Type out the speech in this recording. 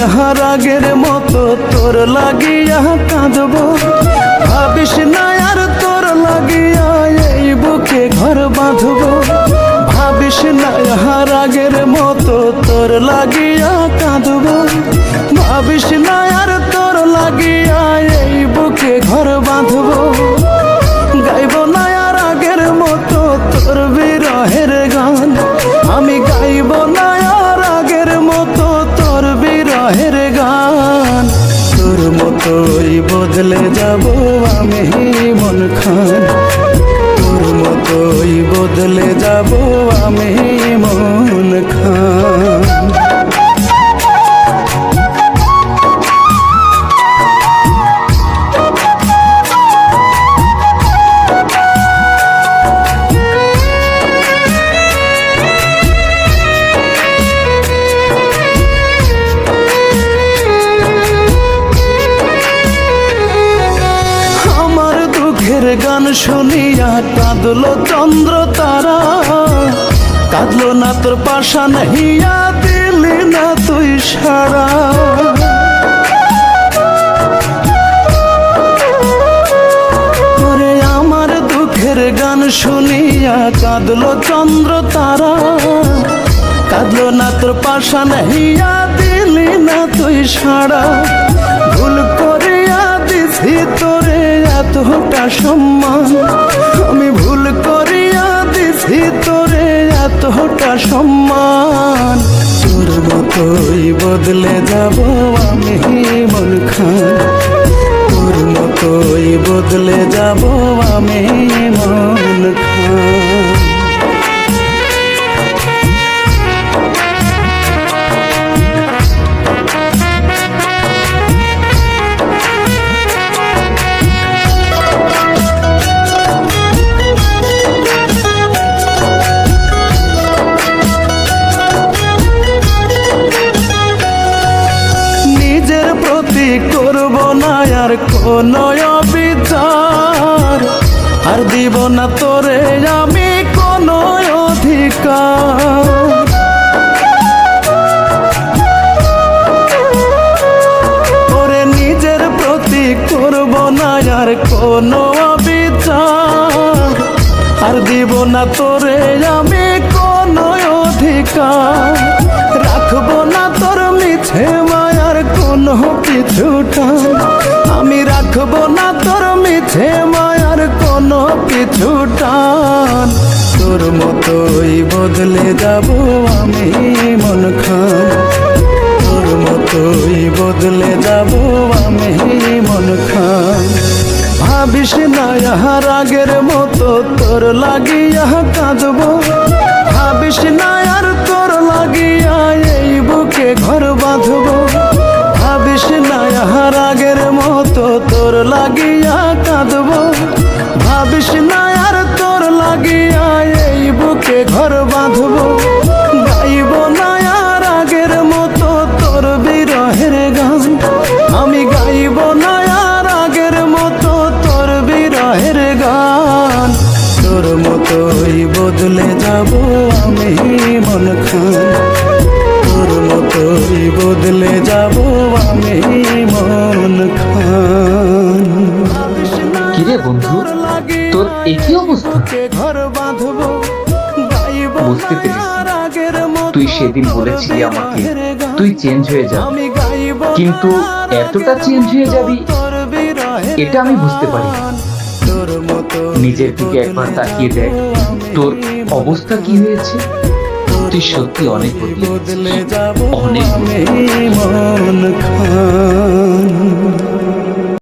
আগের মতো তোর লাগিয়া কাঁদব। ভাবিস না আর তোর লাগিয়া এই বুকে ঘর বাঁধব। ভাবিস না আর আগের মতো তোর লাগিয়া কাঁদব। ভাবিস না আর বদলে যাব আমি মন খান। তোর মতোই বদলে যাব আমি মন শুনিয়া কাঁদলো চন্দ্র তারা। কাঁদলো না তোর পাশা নাহিয়া, দিলি না তুই সারা। আমার দুঃখের গান শুনিয়া কাঁদলো চন্দ্র তারা। কাঁদলো না তোর পাশা নাহিয়া, দিলি না তুই সারা। এতটা সম্মান। তোর মতোই বদলে যাব আমি মন খান। আর কোন বিচার আর দিব না তোরে, আমি কোন অধিকার। ওরে নিজের প্রতি করব না, আর কোন বিচার আর দিব না তোরে, আমি কোন অধিকার। রাখব না তোর কোন কিছুটা আমি রাখব না তোর মিছে মায়ার কোন কিছুটা তোর মতোই বদলে যাব আমি মন খান। তোর মতোই বদলে যাব আমি মন খান। ভাবিস না ইহার আগের মতো তোর লাগিয়া কাঁদব। ভাবিস না আর কাঁদব ভাবিস না আর তোর লাগিয়া এই বুকে ঘর বাঁধব। গাইব না আর আগের মতো তোর বিরহের গান। আমি গাইব না আর আগের মতো তোর বিরহের গান। তোর মতোই বদলে যাব আমি মন খান। তোর মতোই বদলে যাব আমি মন খান। বন্ধু, তোর একই অবস্থা। বুঝতে তুই সেদিন বলেছিলি আমাকে, তুই চেঞ্জ হয়ে আমি কিন্তু এতটা চেঞ্জ হয়ে যাবি, এটা আমি বুঝতে পারি নিজের দিকে একবার তাকিয়ে দেখ, তোর অবস্থা কি হয়েছে? তুই সত্যি অনেক বদলে অনেক মন খান।